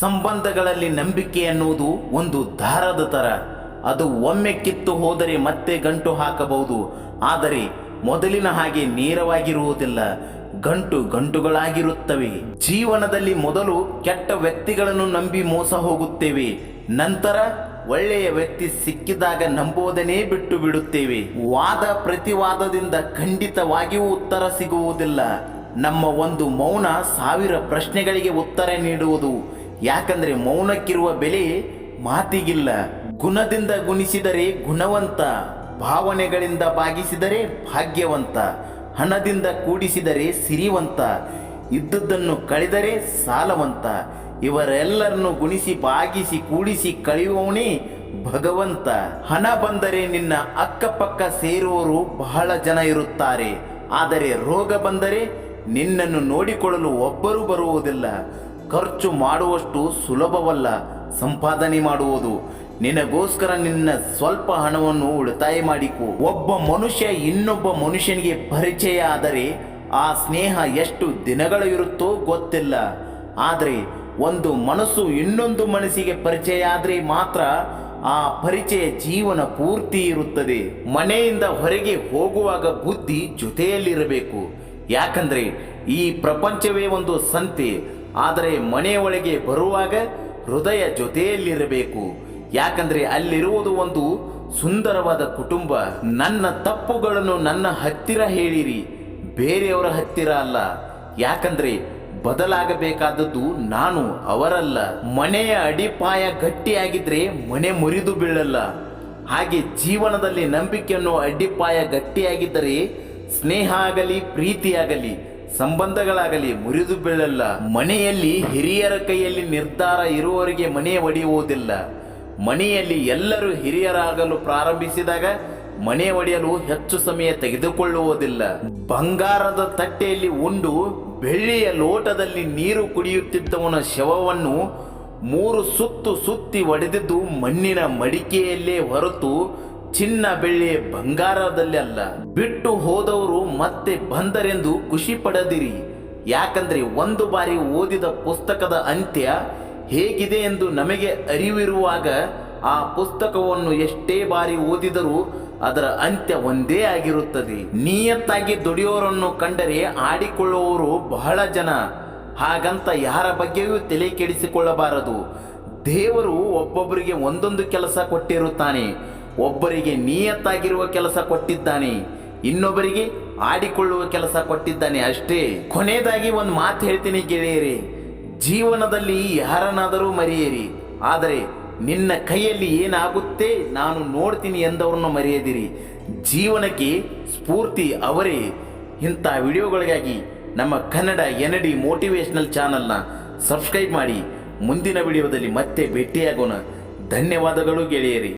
ಸಂಬಂಧಗಳಲ್ಲಿ ನಂಬಿಕೆ ಎನ್ನುವುದು ಒಂದು ದಾರದ ತರ. ಅದು ಒಮ್ಮೆ ಕಿತ್ತು ಹೋದರೆ ಮತ್ತೆ ಗಂಟು ಹಾಕಬಹುದು. ಆದರೆ ಮೊದಲಿನ ಹಾಗೆ ನೇರವಾಗಿರುವುದಿಲ್ಲ. ಗಂಟು ಗಂಟುಗಳಾಗಿರುತ್ತವೆ. ಜೀವನದಲ್ಲಿ ಮೊದಲು ಕೆಟ್ಟ ವ್ಯಕ್ತಿಗಳನ್ನು ನಂಬಿ ಮೋಸ ಹೋಗುತ್ತೇವೆ. ನಂತರ ಒಳ್ಳೆಯ ವ್ಯಕ್ತಿ ಸಿಕ್ಕಿದಾಗ ನಂಬುವುದನ್ನೇ ಬಿಟ್ಟು ಬಿಡುತ್ತೇವೆ. ವಾದ ಪ್ರತಿವಾದದಿಂದ ಖಂಡಿತವಾಗಿಯೂ ಉತ್ತರ ಸಿಗುವುದಿಲ್ಲ. ನಮ್ಮ ಒಂದು ಮೌನ ಸಾವಿರ ಪ್ರಶ್ನೆಗಳಿಗೆ ಉತ್ತರ ನೀಡುವುದು. ಯಾಕಂದ್ರೆ ಮೌನಕ್ಕಿರುವ ಬೆಲೆ ಮಾತಿಗಿಲ್ಲ. ಗುಣದಿಂದ ಗುಣಿಸಿದರೆ ಗುಣವಂತ, ಭಾವನೆಗಳಿಂದ ಭಾಗಿಸಿದರೆ ಭಾಗ್ಯವಂತ, ಹಣದಿಂದ ಕೂಡಿಸಿದರೆ ಸಿರಿವಂತ ಇದ್ದುದನ್ನು ಕಳೆದರೆ ಸಾಲವಂತ, ಇವರೆಲ್ಲರನ್ನು ಗುಣಿಸಿ ಬಾಗಿಸಿ ಕೂಡಿಸಿ ಕಳೆಯುವವನೇ ಭಗವಂತ. ಹಣ ಬಂದರೆ ನಿನ್ನ ಅಕ್ಕಪಕ್ಕ ಸೇರುವವರು ಬಹಳ ಜನ ಇರುತ್ತಾರೆ. ಆದರೆ ರೋಗ ಬಂದರೆ ನಿನ್ನನ್ನು ನೋಡಿಕೊಳ್ಳಲು ಒಬ್ಬರು ಬರುವುದಿಲ್ಲ. ಖರ್ಚು ಮಾಡುವಷ್ಟು ಸುಲಭವಲ್ಲ, ಸಂಪಾದನೆ ಮಾಡುವುದು. ನಿನಗೋಸ್ಕರ ನಿನ್ನ ಸ್ವಲ್ಪ ಹಣವನ್ನು ಉಳಿತಾಯ ಮಾಡಿಕೊ. ಒಬ್ಬ ಮನುಷ್ಯ ಇನ್ನೊಬ್ಬ ಮನುಷ್ಯನಿಗೆ ಪರಿಚಯ ಆದರೆ ಆ ಸ್ನೇಹ ಎಷ್ಟು ದಿನಗಳು ಇರುತ್ತೋ ಗೊತ್ತಿಲ್ಲ. ಆದರೆ ಒಂದು ಮನಸ್ಸು ಇನ್ನೊಂದು ಮನಸ್ಸಿಗೆ ಪರಿಚಯ ಆದರೆ ಮಾತ್ರ ಆ ಪರಿಚಯ ಜೀವನ ಪೂರ್ತಿ ಇರುತ್ತದೆ. ಮನೆಯಿಂದ ಹೊರಗೆ ಹೋಗುವಾಗ ಬುದ್ಧಿ ಜೊತೆಯಲ್ಲಿರಬೇಕು. ಯಾಕಂದ್ರೆ ಈ ಪ್ರಪಂಚವೇ ಒಂದು ಸಂತೆ. ಆದರೆ ಮನೆಯೊಳಗೆ ಬರುವಾಗ ಹೃದಯ ಜೊತೆಯಲ್ಲಿರಬೇಕು. ಯಾಕಂದ್ರೆ ಅಲ್ಲಿರುವುದು ಒಂದು ಸುಂದರವಾದ ಕುಟುಂಬ. ನನ್ನ ತಪ್ಪುಗಳನ್ನು ನನ್ನ ಹತ್ತಿರ ಹೇಳಿರಿ. ಬೇರೆಯವರ ಹತ್ತಿರ ಅಲ್ಲ. ಯಾಕಂದ್ರೆ ಬದಲಾಗಬೇಕಾದದ್ದು ನಾನು, ಅವರಲ್ಲ. ಮನೆಯ ಅಡಿಪಾಯ ಗಟ್ಟಿಯಾಗಿದ್ರೆ ಮನೆ ಮುರಿದು ಬೀಳಲ್ಲ. ಹಾಗೆ ಜೀವನದಲ್ಲಿ ನಂಬಿಕೆಯನ್ನು ಅಡ್ಡಿಪಾಯ ಗಟ್ಟಿಯಾಗಿದ್ದರೆ ಸ್ನೇಹ ಆಗಲಿ ಪ್ರೀತಿಯಾಗಲಿ ಸಂಬಂಧಗಳಾಗಲಿ, ಮುರಿದು ಬೀಳಲ್ಲ. ಮನೆಯಲ್ಲಿ ಹಿರಿಯರ ಕೈಯಲ್ಲಿ ನಿರ್ಧಾರ ಇರುವವರಿಗೆ ಮನೆ ಒಡೆಯುವುದಿಲ್ಲ. ಮನೆಯಲ್ಲಿ ಎಲ್ಲರೂ ಹಿರಿಯರಾಗಲು ಪ್ರಾರಂಭಿಸಿದಾಗ ಮನೆ ಒಡೆಯಲು ಹೆಚ್ಚು ಸಮಯ ತೆಗೆದುಕೊಳ್ಳುವುದಿಲ್ಲ. ಬಂಗಾರದ ತಟ್ಟೆಯಲ್ಲಿ ಉಂಡು ಬೆಳ್ಳಿಯ ಲೋಟದಲ್ಲಿ ನೀರು ಕುಡಿಯುತ್ತಿದ್ದವನ ಶವವನ್ನು ಮೂರು ಸುತ್ತು ಸುತ್ತಿ ಒಡೆದಿದ್ದು ಮಣ್ಣಿನ ಮಡಿಕೆಯಲ್ಲೇ ಹೊರತು ಚಿನ್ನ ಬೆಳ್ಳಿ ಬಂಗಾರದಲ್ಲಿ ಅಲ್ಲ. ಬಿಟ್ಟು ಹೋದವರು ಮತ್ತೆ ಬಂದರೆಂದು ಖುಷಿ ಪಡದಿರಿ. ಯಾಕಂದ್ರೆ ಒಂದು ಬಾರಿ ಓದಿದ ಪುಸ್ತಕದ ಅಂತ್ಯ ಹೇಗಿದೆ ಎಂದು ನಮಗೆ ಅರಿವಿರುವಾಗ ಆ ಪುಸ್ತಕವನ್ನು ಎಷ್ಟೇ ಬಾರಿ ಓದಿದರೂ ಅದರ ಅಂತ್ಯ ಒಂದೇ ಆಗಿರುತ್ತದೆ. ನಿಯತ್ತಾಗಿ ದುಡಿಯೋರನ್ನು ಕಂಡರೆ ಆಡಿಕೊಳ್ಳುವವರು ಬಹಳ ಜನ. ಹಾಗಂತ ಯಾರ ಬಗ್ಗೆಯೂ ತಲೆ ಕೆಡಿಸಿಕೊಳ್ಳಬಾರದು. ದೇವರು ಒಬ್ಬೊಬ್ಬರಿಗೆ ಒಂದೊಂದು ಕೆಲಸ ಕೊಟ್ಟಿರುತ್ತಾನೆ. ಒಬ್ಬರಿಗೆ ನಿಯತ್ತಾಗಿರುವ ಕೆಲಸ ಕೊಟ್ಟಿದ್ದಾನೆ, ಇನ್ನೊಬ್ಬರಿಗೆ ಆಡಿಕೊಳ್ಳುವ ಕೆಲಸ ಕೊಟ್ಟಿದ್ದಾನೆ ಅಷ್ಟೇ. ಕೊನೆಯದಾಗಿ ಒಂದು ಮಾತು ಹೇಳ್ತೀನಿ ಗೆಳೆಯರೇ, ಜೀವನದಲ್ಲಿ ಯಾರನ್ನಾದರೂ ಮರೆಯಿರಿ, ಆದರೆ ನಿನ್ನ ಕೈಯಲ್ಲಿ ಏನಾಗುತ್ತೆ ನಾನು ನೋಡ್ತೀನಿ ಎಂದವರನ್ನು ಮರೆಯದಿರಿ. ಜೀವನಕ್ಕೆ ಸ್ಫೂರ್ತಿ ಅವರೇ. ಇಂಥ ವಿಡಿಯೋಗಳಿಗಾಗಿ ನಮ್ಮ ಕನ್ನಡ ಎನಡಿ ಮೋಟಿವೇಶ್ನಲ್ ಚಾನಲ್ನ ಸಬ್ಸ್ಕ್ರೈಬ್ ಮಾಡಿ, ಮುಂದಿನ ವಿಡಿಯೋದಲ್ಲಿ ಮತ್ತೆ ಭೇಟಿಯಾಗೋಣ. ಧನ್ಯವಾದಗಳು ಗೆಳೆಯರಿ.